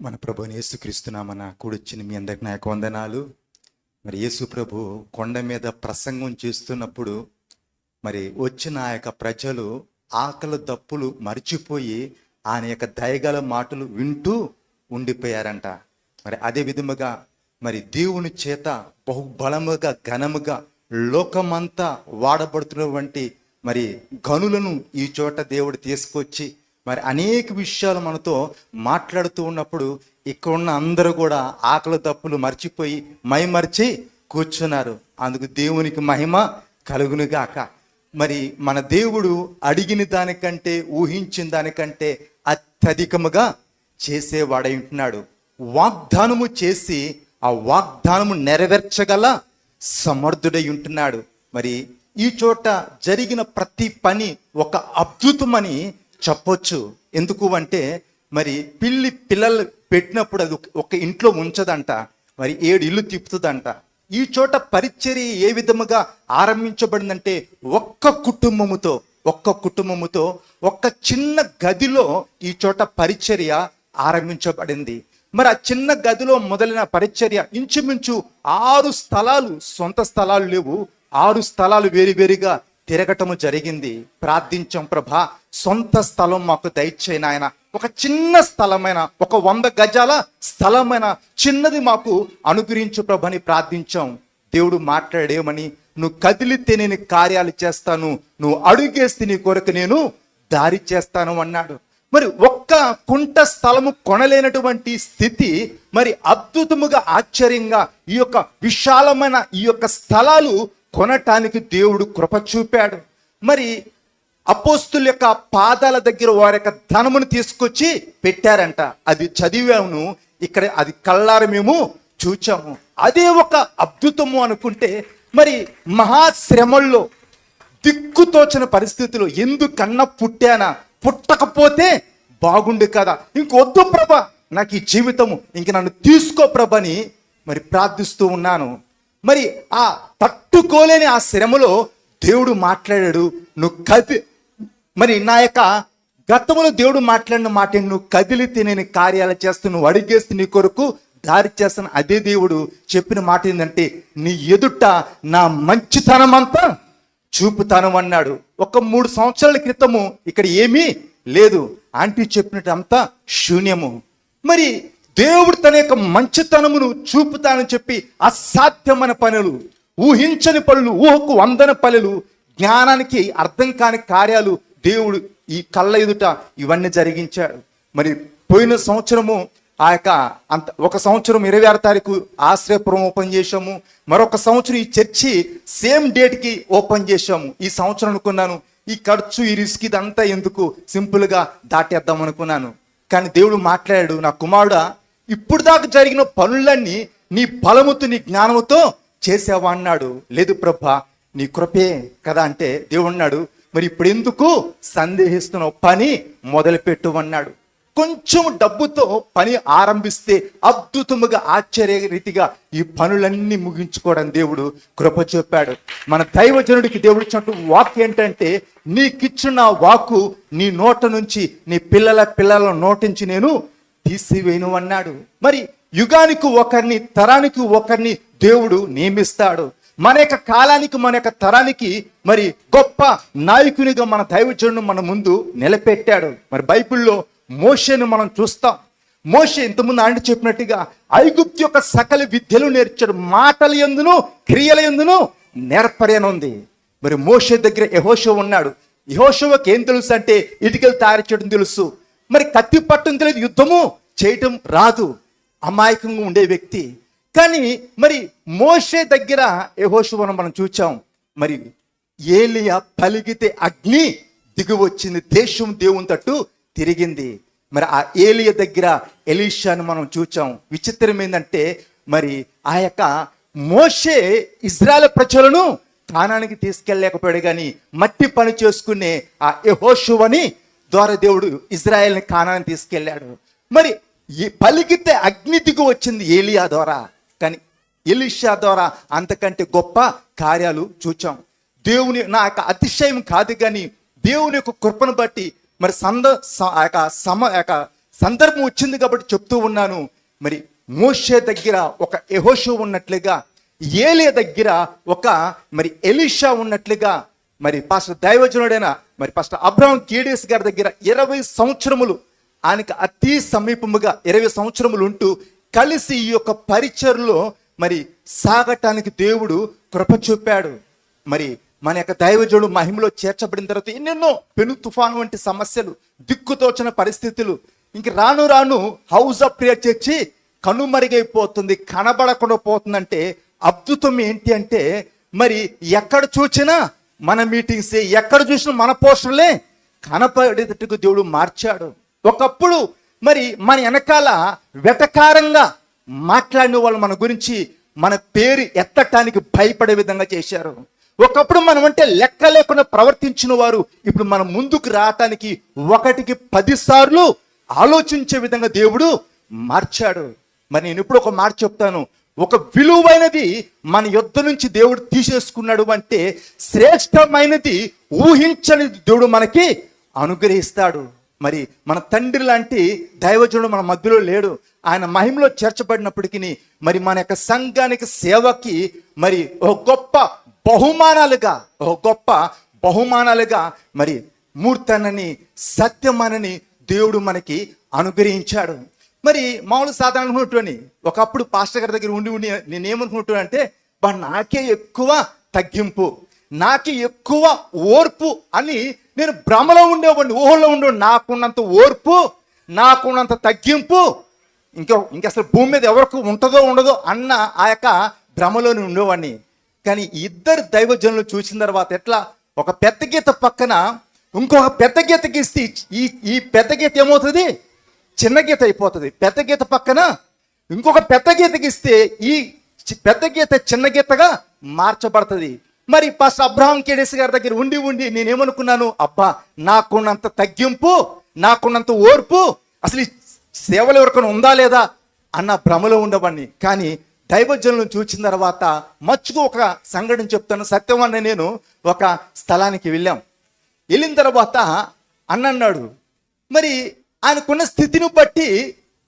మన ప్రభుని యేసుక్రీస్తున్నామన్న కూడొచ్చిన మీ అందరికి నా యొక్క వందనాలు. మరి యేసు ప్రభు కొండ మీద ప్రసంగం చేస్తున్నప్పుడు మరి వచ్చిన ఆ యొక్క ప్రజలు ఆకలి దప్పులు మర్చిపోయి ఆయన యొక్క దయగల మాటలు వింటూ ఉండిపోయారంట. మరి అదే విధముగా మరి దేవుని చేత బహుబలముగా ఘనముగా లోకమంతా వాడబడుతున్నటువంటి మరి గనులను ఈ చోట దేవుడు తీసుకొచ్చి మరి అనేక విషయాలు మనతో మాట్లాడుతూ ఉన్నప్పుడు ఇక్కడ ఉన్న అందరూ కూడా ఆకలి తప్పులు మర్చిపోయి మైమర్చి కూర్చున్నారు. అందుకు దేవునికి మహిమ కలుగును గాక. మరి మన దేవుడు అడిగిన దానికంటే ఊహించిన దానికంటే అత్యధికముగా చేసేవాడై ఉంటున్నాడు. వాగ్దానము చేసి ఆ వాగ్దానము నెరవేర్చగల సమర్థుడై ఉంటున్నాడు. మరి ఈ చోట జరిగిన ప్రతి పని ఒక అద్భుతమని చెప్పొచ్చు. ఎందుకు అంటే మరి పిల్లి పిల్లలు పెట్టినప్పుడు అది ఒక- ఒక ఇంట్లో ఉంచదంట. మరి ఏడు ఇల్లు తిప్పుతుందంట. ఈ చోట పరిచర్య ఏ విధముగా ఆరంభించబడిందంటే ఒక్క కుటుంబముతో ఒక్క కుటుంబముతో ఒక్క చిన్న గదిలో ఈ చోట పరిచర్య ఆరంభించబడింది. మరి ఆ చిన్న గదిలో మొదలైన పరిచర్య ఇంచుమించు ఆరు స్థలాలు సొంత స్థలాలు లేవు. ఆరు స్థలాలు వేరువేరుగా తిరగటము జరిగింది. ప్రార్థించాం ప్రభా. సొంత స్థలం మాకు దయచేయన ఆయన ఒక చిన్న స్థలమైన ఒక వంద గజాల స్థలమైన చిన్నది మాకు అనుగ్రహించు ప్రభని ప్రార్థించాం. దేవుడు మాట్లాడేమని నువ్వు కదిలితే నేను కార్యాలు చేస్తాను. నువ్వు అడుగేస్తే నీ కొరకు నేను దారి చేస్తాను అన్నాడు. మరి ఒక్క కుంట స్థలము కొనలేనటువంటి స్థితి మరి అద్భుతముగా ఆశ్చర్యంగా ఈ యొక్క విశాలమైన ఈ యొక్క స్థలాలు కొనటానికి దేవుడు కృప చూపాడు. మరి అపోస్తుల యొక్క పాదాల దగ్గర వారి యొక్క ధనమును తీసుకొచ్చి పెట్టారంట. అది చదివాము ఇక్కడ అది కళ్ళారు మేము చూచాము. అదే ఒక అద్భుతము అనుకుంటే మరి మహాశ్రమల్లో దిక్కుతోచిన పరిస్థితిలో ఎందుకన్నా పుట్టానా? పుట్టకపోతే బాగుండు కదా. ఇంకొద్దు ప్రభ నాకు ఈ జీవితము ఇంక నన్ను తీసుకో ప్రభని మరి ప్రార్థిస్తూ ఉన్నాను. మరి ఆ తట్టుకోలేని ఆ శ్రమలో దేవుడు మాట్లాడాడు నువ్వు కది మరి నా యొక్క గతంలో దేవుడు మాట్లాడిన మాట ఏంటి? నువ్వు కదిలితే నేను కార్యాలు చేస్తూ నువ్వు అడిగేస్తే నీ కొరకు దారి చేస్తాను. అదే దేవుడు చెప్పిన మాట ఏంటంటే నీ ఎదుట నా మంచితనం అంతా చూపుతాను అన్నాడు. ఒక మూడు సంవత్సరాల క్రితము ఇక్కడ ఏమీ లేదు. ఆంటీ చెప్పినట్టు అంతా శూన్యము. మరి దేవుడు తన యొక్క మంచితనమును చూపుతానని చెప్పి అసాధ్యమైన పనులు ఊహించని పనులు ఊహకు వందన పనులు జ్ఞానానికి అర్థం కాని కార్యాలు దేవుడు ఈ కళ్ళ ఎదుట ఇవన్నీ జరిగించాడు. మరి పోయిన సంవత్సరము ఆ యొక్క అంత ఒక సంవత్సరం ఇరవై ఆరు తారీఖు ఆశ్రయపురం ఓపెన్ చేశాము. మరొక సంవత్సరం ఈ చర్చి సేమ్ డేట్కి ఓపెన్ చేశాము. ఈ సంవత్సరం అనుకున్నాను ఈ ఖర్చు ఈ రిస్క్ ఇదంతా ఎందుకు సింపుల్గా దాటేద్దాం అనుకున్నాను. కానీ దేవుడు మాట్లాడాడు నా కుమారుడా ఇప్పుడు దాకా జరిగిన పనులన్నీ నీ బలముతో నీ జ్ఞానముతో చేసావా అన్నాడు. లేదు ప్రభా నీ కృపే కదా అంటే దేవుడు అన్నాడు మరి ఇప్పుడు ఎందుకు సందేహిస్తున్నావు? పని మొదలుపెట్టు అన్నాడు. కొంచెం డబ్బుతో పని ఆరంభిస్తే అద్భుతముగా ఆశ్చర్య రీతిగా ఈ పనులన్నీ ముగించుకోవడం దేవుడు కృప చెప్పాడు మన దైవజనుడికి దేవుడు ఇచ్చినట్టు వాక్ ఏంటంటే నీకిచ్చిన వాకు నీ నోట నుంచి నీ పిల్లల పిల్లల నోటించి నేను తీసివేను అన్నాడు మరి యుగానికి ఒకరిని తరానికి ఒకరిని దేవుడు నియమిస్తాడు. మన యొక్క కాలానికి మన యొక్క తరానికి మరి గొప్ప నాయకునిగా మన దైవజనుడు మన ముందు నిలబెట్టాడు. మరి బైబిల్లో మోషేను మనం చూస్తాం. మోషే ఇంతకుముందు ఆయన చెప్పినట్టుగా ఐగుప్తి యొక్క సకల విద్యలు నేర్చాడు. మాటల ఎందును క్రియల ఎందును నేర్పరేనుంది మరి మోషే దగ్గర యహోషో ఉన్నాడు. యహోషోకి ఏం తెలుసు అంటే ఇటుకలు తయారు చేయడం తెలుసు. మరి కత్తి పట్టం తెలియదు యుద్ధము చేయటం రాదు. అమాయకంగా ఉండే వ్యక్తి. కానీ మరి మోషే దగ్గర యహోషువను మనం చూచాం. మరి ఏలియా పలిగితే అగ్ని దిగువచ్చింది దేశం దేవుని తట్టు తిరిగింది. మరి ఆ ఏలియ దగ్గర ఎలీషాను మనం చూచాం. విచిత్రం ఏంటంటే మరి ఆ యొక్క మోషే ఇజ్రాయల్ ప్రజలను స్థానానికి తీసుకెళ్ళలేకపోయాడు కానీ మట్టి పని చేసుకునే ఆ యహోషువని ద్వారా దేవుడు ఇజ్రాయెల్ని కానాన్ని తీసుకెళ్ళాడు. మరి ఈ పలికితే అగ్ని దిగు వచ్చింది ఏలియా ద్వారా. కానీ ఎలిషా ద్వారా అంతకంటే గొప్ప కార్యాలు చూచాం. దేవుని నా యొక్క అతిశయం కాదు కానీ దేవుని యొక్క కృపను బట్టి మరి సంద స- ఆ యొక్క సమ యొక్క సందర్భం వచ్చింది కాబట్టి చెప్తూ ఉన్నాను. మరి మోషే దగ్గర ఒక ఎహోషు ఉన్నట్లుగా ఏలియా దగ్గర ఒక మరి ఎలిషా ఉన్నట్లుగా మరి పాస్టర్ దైవజనుడైన మరి ఫస్ట్ అబ్రహం కేడేస్ గారి దగ్గర ఇరవై సంవత్సరములు ఆయనకి అతి సమీపముగా ఇరవై సంవత్సరములు ఉంటూ కలిసి ఈ యొక్క పరిచర్లో మరి సాగటానికి దేవుడు కృప చూపాడు. మరి మన యొక్క దైవజుడు మహిమలో చేర్చబడిన తర్వాత ఎన్నెన్నో పెను తుఫాను వంటి సమస్యలు దిక్కుతోచిన పరిస్థితులు ఇంక రాను రాను హౌస్ ఆఫ్ ప్రేయర్ చేర్చి కనుమరుగైపోతుంది కనబడకుండా పోతుందంటే అద్భుతం ఏంటి అంటే మరి ఎక్కడ చూచినా మన మీటింగ్స్ ఎక్కడ చూసినా మన పోషణలే కనపడేటట్టుకు దేవుడు మార్చాడు. ఒకప్పుడు మరి మన వెనకాల వెటకారంగా మాట్లాడిన వాళ్ళు మన గురించి మన పేరు ఎత్తటానికి భయపడే విధంగా చేశారు. ఒకప్పుడు మనం అంటే లెక్క లేకుండా ప్రవర్తించిన వారు ఇప్పుడు మనం ముందుకు రావటానికి ఒకటికి పది సార్లు ఆలోచించే విధంగా దేవుడు మార్చాడు. మరి నేను ఇప్పుడు ఒక మాట చెప్తాను. ఒక విలువైనది మన యుద్ధ నుంచి దేవుడు తీసేసుకున్నాడు అంటే శ్రేష్టమైనది ఊహించని దేవుడు మనకి అనుగ్రహిస్తాడు. మరి మన తండ్రి లాంటి దైవజనుడు మన మధ్యలో లేడు. ఆయన మహిమలో చేర్చబడినప్పటికీ మరి మన యొక్క సంఘానికి సేవకి మరి ఒక గొప్ప బహుమానాలుగా ఒక గొప్ప బహుమానాలుగా మరి మూర్తనని సత్యమనని దేవుడు మనకి అనుగ్రహించాడు. మరి మామూలు సాధారణ అనుకుంటుని ఒకప్పుడు పాస్టర్ గారి దగ్గర ఉండి ఉండి నేనేమనుకుంటున్నా అంటే బా నాకే ఎక్కువ తగ్గింపు నాకే ఎక్కువ ఓర్పు అని నేను భ్రమలో ఉండేవాడిని ఊహలో ఉండే నాకున్నంత ఓర్పు నాకున్నంత తగ్గింపు ఇంకా ఇంకా అసలు భూమి మీద ఎవరికి ఉంటుందో ఉండదో అన్న ఆ యొక్క భ్రమలోనే ఉండేవాడిని. కానీ ఇద్దరు దైవజనులు చూసిన తర్వాత ఎట్లా ఒక పెద్ద గీత పక్కన ఇంకొక పెద్ద గీత గీస్తే ఈ ఈ పెద్ద గీత ఏమవుతుంది? చిన్న గీత అయిపోతుంది. పెద్ద గీత పక్కన ఇంకొక పెద్ద గీత గీస్తే ఈ చి- పెద్ద గీత చిన్న గీతగా మార్చబడుతుంది. మరి ఫస్ట్ అబ్రహాం కేడేసి గారి దగ్గర ఉండి ఉండి నేనేమనుకున్నాను? అబ్బా నాకున్నంత తగ్గింపు నాకున్నంత ఓర్పు అసలు ఈ సేవలు ఎవరికైనా ఉందా లేదా అన్న భ్రమలో ఉండవాడిని. కానీ దైవజనులను చూచిన తర్వాత మచ్చుకు ఒక సంఘటన చెప్తాను. సత్యం అన్న నేను ఒక స్థలానికి వెళ్ళాం. వెళ్ళిన తర్వాత అన్న అన్నాడు మరి ఆయనకున్న స్థితిని బట్టి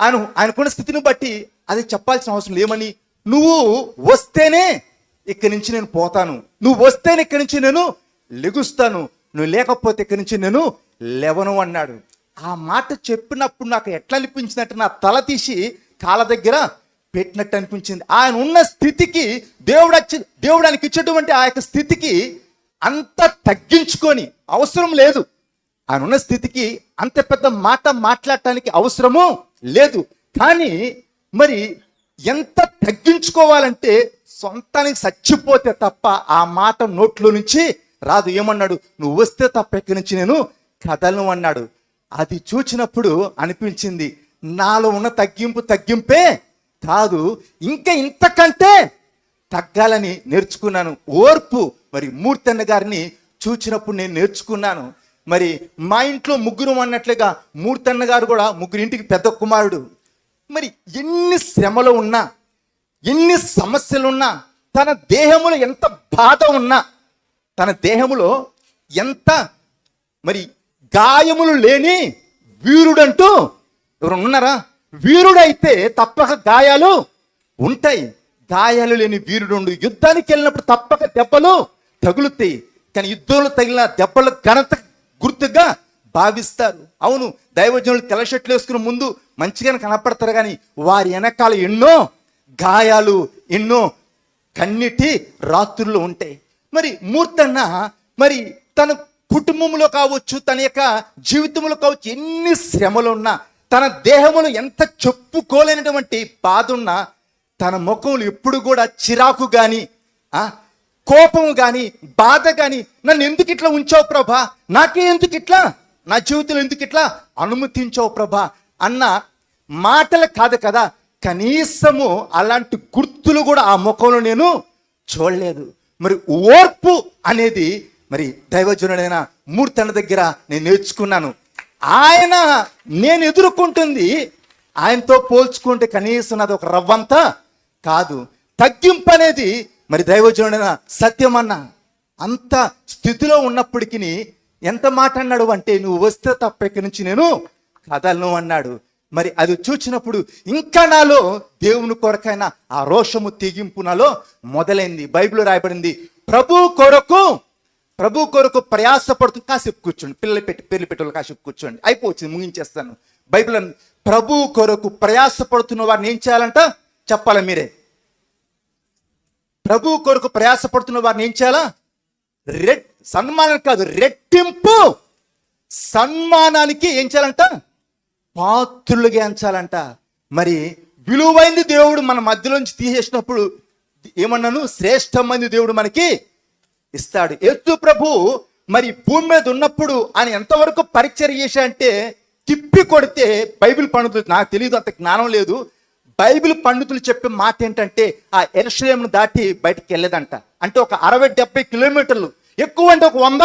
ఆయన ఆయనకున్న స్థితిని బట్టి అది చెప్పాల్సిన అవసరం లేమని నువ్వు వస్తేనే ఇక్కడి నుంచి నేను పోతాను. నువ్వు వస్తేనే ఇక్కడి నుంచి నేను లెగుస్తాను. నువ్వు లేకపోతే ఇక్కడి నుంచి నేను లేవను అన్నాడు. ఆ మాట చెప్పినప్పుడు నాకు ఎట్లా అనిపించినట్టు నా తల తీసి కాళ్ళ దగ్గర పెట్టినట్టు అనిపించింది. ఆయన ఉన్న స్థితికి దేవుడు దేవుడు ఆయనకి ఇచ్చేటువంటి ఆ యొక్క స్థితికి అంత తగ్గించుకొని అవసరం లేదు. ఆయన ఉన్న స్థితికి అంత పెద్ద మాట మాట్లాడటానికి అవసరము లేదు. కానీ మరి ఎంత తగ్గించుకోవాలంటే సొంతానికి చచ్చిపోతే తప్ప ఆ మాట నోట్లో నుంచి రాదు. ఏమన్నాడు? నువ్వు వస్తే తప్ప ఇక్కడి నుంచి నేను కదలను అన్నాడు. అది చూచినప్పుడు అనిపించింది నాలో ఉన్న తగ్గింపు తగ్గింపే కాదు ఇంకా ఇంతకంటే తగ్గాలని నేర్చుకున్నాను. ఓర్పు. మరి మూర్తన్న గారిని చూచినప్పుడు నేను నేర్చుకున్నాను. మరి మా ఇంట్లో ముగ్గురు అన్నట్లుగా మూర్తన్న గారు కూడా ముగ్గురింటికి పెద్ద కుమారుడు. మరి ఎన్ని శ్రమలు ఉన్నా ఎన్ని సమస్యలు ఉన్నా తన దేహములో ఎంత బాధ ఉన్నా తన దేహములో ఎంత మరి గాయములు లేని వీరుడంటూ ఎవరు ఉన్నారా? వీరుడైతే తప్పక గాయాలు ఉంటాయి. గాయాలు లేని వీరుడు యుద్ధానికి వెళ్ళినప్పుడు తప్పక దెబ్బలు తగులుతాయి. కానీ యుద్ధంలో తగిలిన దెబ్బలు ఘనత గుర్తుగా భావిస్తారు. అవును దైవజనులు తెల్ల షర్ట్లు వేసుకుని ముందు మంచిగానే కనపడతారు కానీ వారి వెనకాల ఎన్నో గాయాలు ఎన్నో కన్నిటి రాత్రులు ఉంటాయి. మరి మూర్తన్న మరి తన కుటుంబంలో కావచ్చు తన యొక్క జీవితంలో కావచ్చు ఎన్ని శ్రమలు ఉన్నా తన దేహములో ఎంత చెప్పుకోలేనటువంటి బాధ ఉన్నా తన ముఖంలో ఎప్పుడు కూడా చిరాకు కానీ కోపం కానీ బాధ కానీ నన్ను ఎందుకు ఇట్లా ఉంచావు ప్రభా? నాకే ఎందుకు ఇట్లా? నా జీవితంలో ఎందుకు ఇట్లా అనుమతించావు ప్రభా? అన్న మాటలు కాదు కదా కనీసము అలాంటి గుర్తులు కూడా ఆ ముఖంలో నేను చూడలేదు. మరి ఓర్పు అనేది మరి దైవజనుడైన మూర్తన దగ్గర నేను నేర్చుకున్నాను. ఆయన నేను ఎదుర్కొంటుంది ఆయనతో పోల్చుకుంటే కనీసం అది ఒక రవ్వంతా కాదు. తగ్గింపు అనేది మరి దైవజనుడైన సత్యమన్న అంత స్థితిలో ఉన్నప్పటికీ ఎంత మాట అన్నాడు అంటే నువ్వు వస్తే తప్ప ఇక్కడి నుంచి నేను కదలను అన్నాడు. మరి అది చూచినప్పుడు ఇంకా నాలో దేవుని కొరకైన ఆ రోషము తెగింపు నాలో మొదలైంది. బైబిల్ రాయబడింది ప్రభు కొరకు ప్రభు కొరకు ప్రయాసపడుతూ కాసేపు కూర్చోండి. పిల్లలు పెట్టి పిల్లలు పెట్టి కాసేపు కూర్చోండి. అయిపోవచ్చు ముగించేస్తాను. బైబిల్ ప్రభు కొరకు ప్రయాసపడుతున్న వారిని ఏం చేయాలంట? చెప్పాలి మీరే? ప్రభు కొరకు ప్రయాసపడుతున్న వారిని ఏం చేయాలా? రెడ్ సన్మానం కాదు రెట్టింపు. సన్మానానికి ఏం చేయాలంట? పాత్రులుగా ఎంచాలంట. మరి విలువైంది దేవుడు మన మధ్యలోంచి తీసేసినప్పుడు ఏమన్నాను? శ్రేష్టమైంది దేవుడు మనకి ఇస్తాడు. యేసు ప్రభు మరి భూమి మీద ఉన్నప్పుడు ఆయన ఎంతవరకు పరిచయం చేశా అంటే తిప్పి కొడితే బైబిల్ పండుతుంది నాకు తెలియదు అంత జ్ఞానం లేదు. బైబిల్ పండితులు చెప్పే మాట ఏంటంటే ఆ ఎరుషలేమును దాటి బయటికి వెళ్ళేదంట. అంటే ఒక అరవై డెబ్బై కిలోమీటర్లు. ఎక్కువ అంటే ఒక వంద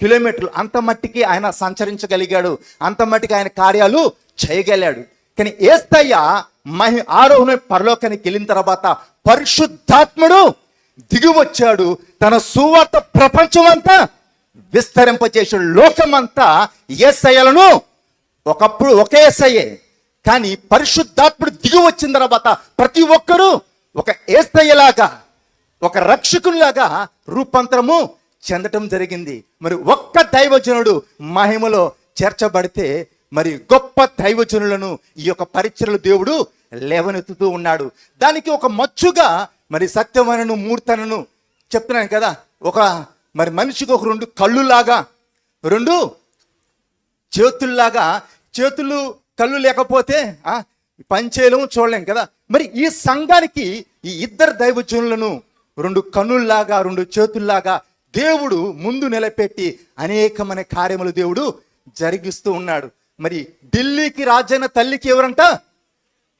కిలోమీటర్లు. అంత మట్టికి ఆయన సంచరించగలిగాడు. అంత మట్టికి ఆయన కార్యాలు చేయగలిగాడు. కానీ ఏస్తయ్య మహి ఆరోహణ పరలోకానికి వెళ్ళిన తర్వాత పరిశుద్ధాత్ముడు దిగి వచ్చాడు తన సువార్త ప్రపంచం అంతా విస్తరింపజేసాడు లోకమంతా ఏసయ్యలను ఒకప్పుడు ఒకే ఏసయ్యే కానీ పరిశుద్ధాత్ముడు దిగి వచ్చిన తర్వాత ప్రతి ఒక్కరూ ఒక ఏస్తయ్యలాగా ఒక రక్షకునిలాగా రూపాంతరము చెందటం జరిగింది. మరి ఒక్క దైవజనుడు మహిమలో చేర్చబడితే మరి గొప్ప దైవజనులను ఈ యొక్క పరిచయలు దేవుడు లేవనెత్తుతూ ఉన్నాడు. దానికి ఒక మచ్చుగా మరి సత్యవనను మూర్తనను చెప్తున్నాను కదా. ఒక మరి మనిషికి ఒక రెండు కళ్ళులాగా రెండు చేతుల్లాగా చేతులు కళ్ళు లేకపోతే ఆ, పని చేయలేము చూడలేం కదా. మరి ఈ సంఘానికి ఈ ఇద్దరు దైవజనులను రెండు కన్నుల్లాగా రెండు చేతుల్లాగా దేవుడు ముందు నిలబెట్టి అనేకమైన కార్యములు దేవుడు జరిగిస్తూ ఉన్నాడు. మరి ఢిల్లీకి రాజైన తల్లికి ఎవరంట?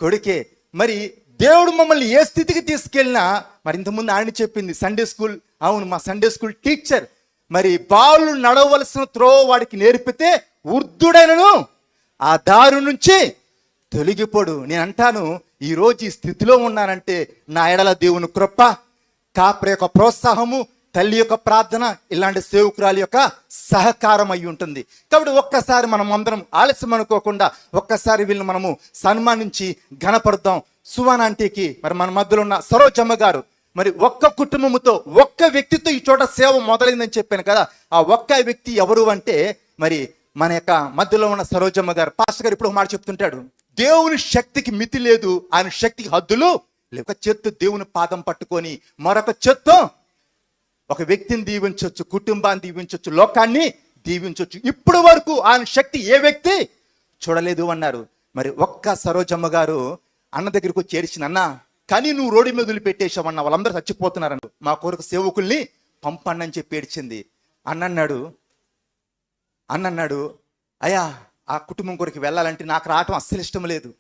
కొడుకే. మరి దేవుడు మమ్మల్ని ఏ స్థితికి తీసుకెళ్ళినా మరి ఇంతకుముందు ఆయన చెప్పింది సండే స్కూల్ అవును మా సండే స్కూల్ టీచర్ మరి బాలు నడవలసిన త్రో వాడికి నేర్పితే వృద్ధుడైనను ఆ దారు నుంచి తొలగిపోడు. నేను అంటాను ఈ రోజు ఈ స్థితిలో ఉన్నానంటే నా ఎడల దేవుని కృప కాపరి యొక్క ప్రోత్సాహము తల్లి యొక్క ప్రార్థన ఇలాంటి సేవకురాలి యొక్క సహకారం అయి ఉంటుంది. కాబట్టి ఒక్కసారి మనం అందరం ఆలస్యం అనుకోకుండా ఒక్కసారి వీళ్ళని మనము సన్మానించి ఘనపడదాం సువన్ ఆంటీకి మరి మన మధ్యలో ఉన్న సరోజమ్మ గారు మరి ఒక్క కుటుంబముతో ఒక్క వ్యక్తితో ఈ చోట సేవ మొదలైందని చెప్పాను కదా ఆ ఒక్క వ్యక్తి ఎవరు అంటే మరి మన యొక్క మధ్యలో ఉన్న సరోజమ్మ గారు పాస్టర్ గారు ఇప్పుడు ఒక మాట చెప్తుంటాడు. దేవుని శక్తికి మితి లేదు ఆయన శక్తికి హద్దులు లేక చెత్త దేవుని పాదం పట్టుకొని మరొక చెత్త ఒక వ్యక్తిని దీవించవచ్చు కుటుంబాన్ని దీవించవచ్చు లోకాన్ని దీవించవచ్చు ఇప్పుడు వరకు ఆయన శక్తి ఏ వ్యక్తి? చూడలేదు అన్నారు. మరి ఒక్క సరోజమ్మ గారు అన్న దగ్గరికి వచ్చి ఏడిచిన అన్న కానీ నువ్వు రోడ్డు మీద వదిలిపెట్టేశావన్న వాళ్ళందరూ చచ్చిపోతున్నారన్న మా కొరకు సేవకుల్ని పంపండి అని చెప్పి ఏడ్చింది. అన్న అన్నాడు అన్న అన్నాడు అయ్యా ఆ కుటుంబం కొరకు వెళ్ళాలంటే నాకు రావటం అస్సలు ఇష్టం లేదు.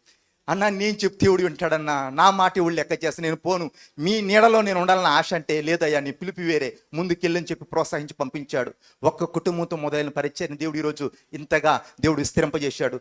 అన్న నేను చెప్తే ఎవడు వింటాడన్నా? నా మాట ఎవడు లెక్క చేస్తే నేను పోను. మీ నీడలో నేను ఉండాలని ఆశ అంటే లేదయ్యా నీ పిలిపి వేరే. ముందుకెళ్ళని చెప్పి ప్రోత్సహించి పంపించాడు. ఒక్క కుటుంబంతో మొదలైన పరిచయం దేవుడు ఈరోజు ఇంతగా దేవుడు విస్తరింపజేశాడు